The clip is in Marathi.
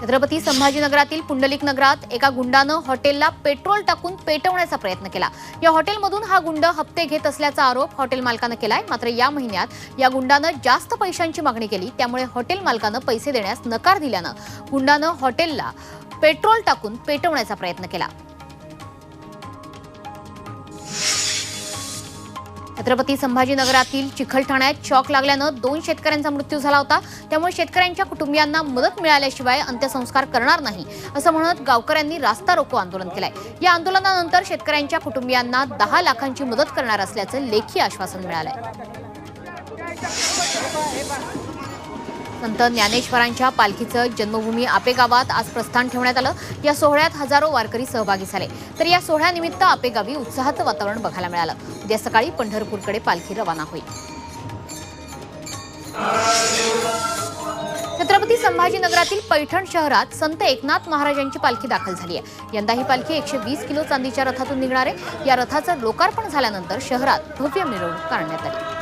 छत्रपती संभाजीनगरातील पुंडलिक नगरात एका गुंडानं हॉटेलला पेट्रोल टाकून पेटवण्याचा प्रयत्न केला. या हॉटेलमधून हा गुंड हप्ते घेत असल्याचा आरोप हॉटेल मालकानं केलाय. मात्र या महिन्यात या गुंडानं जास्त पैशांची मागणी केली. त्यामुळे हॉटेल मालकानं पैसे देण्यास नकार दिल्यानं गुंडानं हॉटेलला पेट्रोल टाकून पेटवण्याचा प्रयत्न केला. छत्रपती संभाजीनगरातील चिखलठाण्यात शॉक लागल्यानं दोन शेतकऱ्यांचा मृत्यू झाला होता. त्यामुळे शेतकऱ्यांच्या कुटुंबियांना मदत मिळाल्याशिवाय अंत्यसंस्कार करणार नाही असं म्हणत गावकऱ्यांनी रास्ता रोको आंदोलन केलंय. या आंदोलनानंतर शेतकऱ्यांच्या कुटुंबियांना दहा लाखांची मदत करणार असल्याचं लेखी आश्वासन मिळालंय. संत ज्ञानेश्वरांच्या पालखीचं जन्मभूमी आपे गावात आज प्रस्थान ठेवण्यात आलं. या सोहळ्यात हजारो वारकरी सहभागी झाले. तर या सोहळ्यानिमित्त आपे गावी उत्साहाचं वातावरण बघायला मिळालं. उद्या सकाळी पंढरपूरकडे पालखी रवाना होईल. छत्रपती संभाजीनगरातील पैठण शहरात संत एकनाथ महाराजांची पालखी दाखल झाली आहे. यंदा ही पालखी एकशे वीस किलो चांदीच्या रथातून निघणार आहे. या रथाचं लोकार्पण झाल्यानंतर शहरात भव्य मिरवणूक काढण्यात आली.